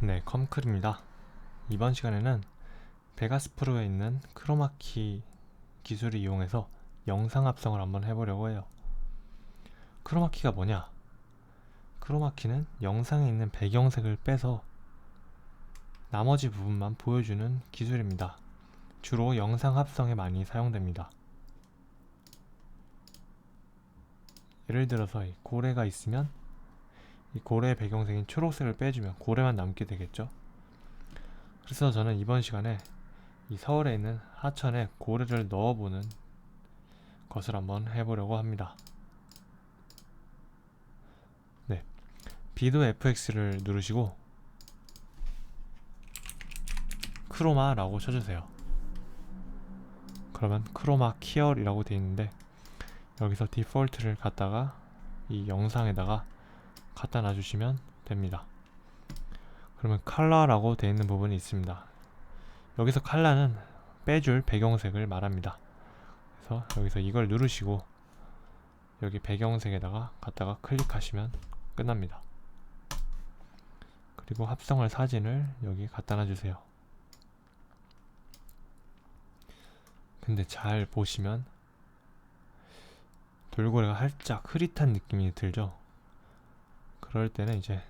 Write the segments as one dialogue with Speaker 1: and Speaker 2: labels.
Speaker 1: 네, 컴클입니다. 이번 시간에는 베가스 프로에 있는 크로마키 기술을 이용해서 영상 합성을 한번 해보려고 해요. 크로마키가 뭐냐? 크로마키는 영상에 있는 배경색을 빼서 나머지 부분만 보여주는 기술입니다. 주로 영상 합성에 많이 사용됩니다. 예를 들어서 이 고래가 있으면 이 고래의 배경색인 초록색을 빼주면 고래만 남게 되겠죠. 그래서 저는 이번 시간에 이 서울에 있는 하천에 고래를 넣어보는 것을 한번 해보려고 합니다. 네, 비도 FX를 누르시고 크로마라고 쳐주세요. 그러면 크로마 키얼이라고 되어 있는데 여기서 디폴트를 갖다가 이 영상에다가 갖다 놔주시면 됩니다. 그러면 컬러라고 되어 있는 부분이 있습니다. 여기서 컬러는 빼줄 배경색을 말합니다. 그래서 여기서 이걸 누르시고 여기 배경색에다가 갖다가 클릭하시면 끝납니다. 그리고 합성할 사진을 여기 갖다 놔주세요. 근데 잘 보시면 돌고래가 살짝 흐릿한 느낌이 들죠? 그럴 때는 이제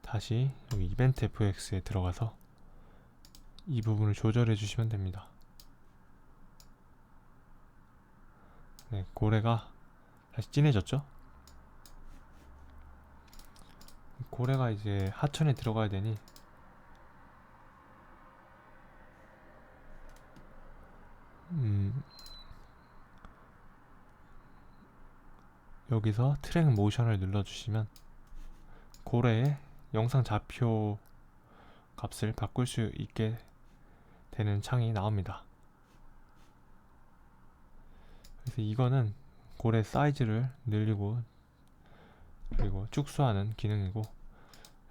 Speaker 1: 다시 여기 이벤트 fx에 들어가서 이 부분을 조절해 주시면 됩니다. 네, 고래가 다시 진해졌죠? 고래가 이제 하천에 들어가야 되니 여기서 트랙 모션을 눌러주시면 고래의 영상 좌표 값을 바꿀 수 있게 되는 창이 나옵니다. 그래서 이거는 고래 사이즈를 늘리고 그리고 축소하는 기능이고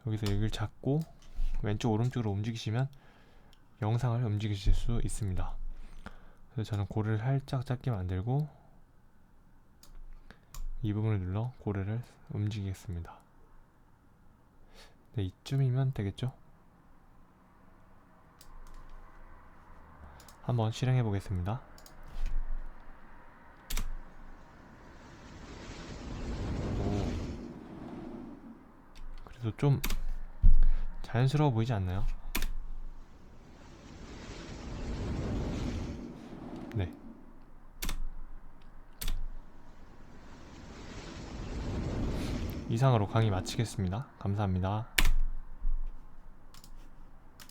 Speaker 1: 여기서 여기를 잡고 왼쪽 오른쪽으로 움직이시면 영상을 움직이실 수 있습니다. 그래서 저는 고래를 살짝 작게 만들고 이 부분을 눌러 고래를 움직이겠습니다. 네, 이쯤이면 되겠죠? 한번 실행해 보겠습니다. 오. 그래도 좀 자연스러워 보이지 않나요? 네. 이상으로 강의 마치겠습니다. 감사합니다.